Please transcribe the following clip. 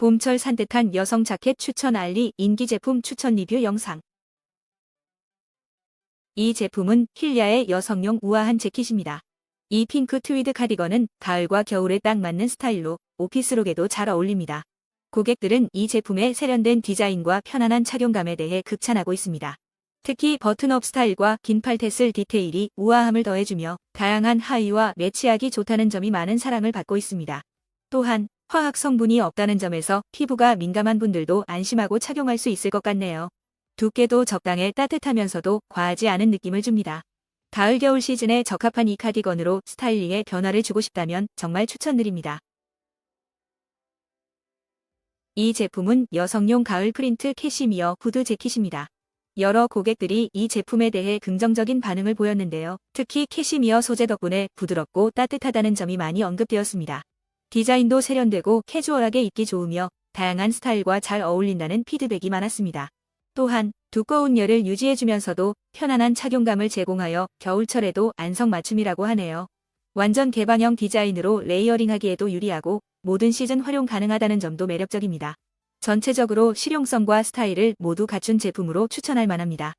봄철 산뜻한 여성 자켓 추천 알리 인기 제품 추천 리뷰 영상. 이 제품은 힐야의 여성용 우아한 재킷입니다. 이 핑크 트위드 카디건은 가을과 겨울에 딱 맞는 스타일로 오피스룩에도 잘 어울립니다. 고객들은 이 제품의 세련된 디자인과 편안한 착용감에 대해 극찬하고 있습니다. 특히 버튼업 스타일과 긴팔 테슬 디테일이 우아함을 더해주며 다양한 하의와 매치하기 좋다는 점이 많은 사랑을 받고 있습니다. 또한 화학 성분이 없다는 점에서 피부가 민감한 분들도 안심하고 착용할 수 있을 것 같네요. 두께도 적당해 따뜻하면서도 과하지 않은 느낌을 줍니다. 가을 겨울 시즌에 적합한 이 카디건으로 스타일링에 변화를 주고 싶다면 정말 추천드립니다. 이 제품은 여성용 가을 프린트 캐시미어 후드 재킷입니다. 여러 고객들이 이 제품에 대해 긍정적인 반응을 보였는데요. 특히 캐시미어 소재 덕분에 부드럽고 따뜻하다는 점이 많이 언급되었습니다. 디자인도 세련되고 캐주얼하게 입기 좋으며 다양한 스타일과 잘 어울린다는 피드백이 많았습니다. 또한 두꺼운 열을 유지해주면서도 편안한 착용감을 제공하여 겨울철에도 안성맞춤이라고 하네요. 완전 개방형 디자인으로 레이어링하기에도 유리하고 모든 시즌 활용 가능하다는 점도 매력적입니다. 전체적으로 실용성과 스타일을 모두 갖춘 제품으로 추천할 만합니다.